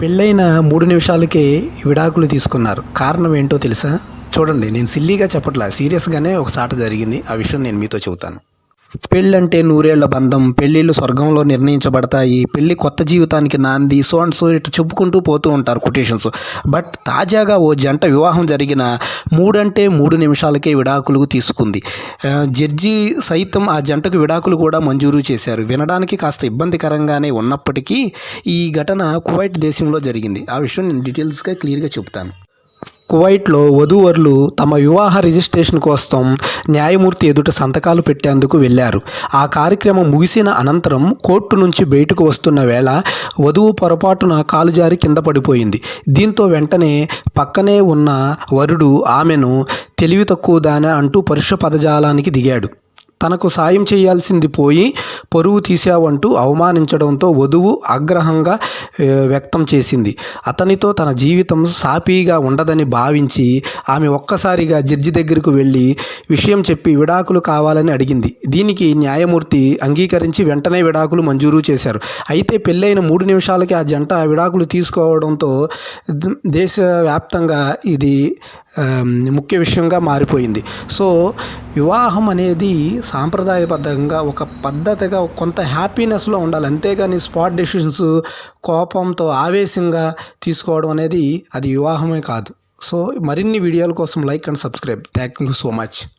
పెళ్ళైన మూడు నిమిషాలకే విడాకులు తీసుకున్నారు. కారణం ఏంటో తెలుసా? చూడండి నేను సిల్లీగా చెప్పట్లా సీరియస్గానే ఒక సాట జరిగింది. ఆ విషయం నేను మీతో చెబుతాను. పెళ్ళంటే నూరేళ్ళ బంధం. పెళ్ళిళ్ళు స్వర్గంలో నిర్ణయించబడతాయి. పెళ్ళి కొత్త జీవితానికి నాంది. సో అండ్ సో ఇట్లా చెప్పుకుంటూ పోతూ ఉంటారు కొటేషన్స్. బట్ తాజాగా ఓ జంట వివాహం జరిగిన మూడంటే మూడు నిమిషాలకే విడాకులు తీసుకుంది. జడ్జి సైతం ఆ జంటకు విడాకులు కూడా మంజూరు చేశారు. వినడానికి కాస్త ఇబ్బందికరంగానే ఉన్నప్పటికీ ఈ ఘటన కువైట్ దేశంలో జరిగింది. ఆ విషయం నేను డీటెయిల్స్గా క్లియర్గా చెప్తాను. కువైట్లో వధూవరులు తమ వివాహ రిజిస్ట్రేషన్ కోసం న్యాయమూర్తి ఎదుట సంతకాలు పెట్టేందుకు వెళ్ళారు. ఆ కార్యక్రమం ముగిసిన అనంతరం కోర్టు నుంచి బయటకు వస్తున్న వేళ వధువు పొరపాటున కాలు జారి కింద పడిపోయింది. దీంతో వెంటనే పక్కనే ఉన్న వరుడు ఆమెను తెలివి తక్కువదానే అంటూ పరుష పదజాలానికి దిగాడు. తనకు సాయం చేయాల్సింది పోయి పరువు తీసావంటూ అవమానించడంతో వధువు ఆగ్రహంగా వ్యక్తం చేసింది. అతనితో తన జీవితం సాపీగా ఉండదని భావించి ఆమె ఒక్కసారిగా జడ్జి దగ్గరకు వెళ్ళి విషయం చెప్పి విడాకులు కావాలని అడిగింది. దీనికి న్యాయమూర్తి అంగీకరించి వెంటనే విడాకులు మంజూరు చేశారు. అయితే పెళ్ళైన మూడు నిమిషాలకి ఆ జంట విడాకులు తీసుకోవడంతో దేశవ్యాప్తంగా ఇది ముఖ్య విషయంగా మారిపోయింది. సో వివాహం అనేది సాంప్రదాయబద్ధంగా ఒక పద్ధతిగా కొంత హ్యాపీనెస్లో ఉండాలి. అంతేగాని స్పాట్ డెసిషన్స్ కోపంతో ఆవేశంగా తీసుకోవడం అనేది అది వివాహమే కాదు. సో మరిన్ని వీడియోల కోసం like and subscribe. Thank you so much.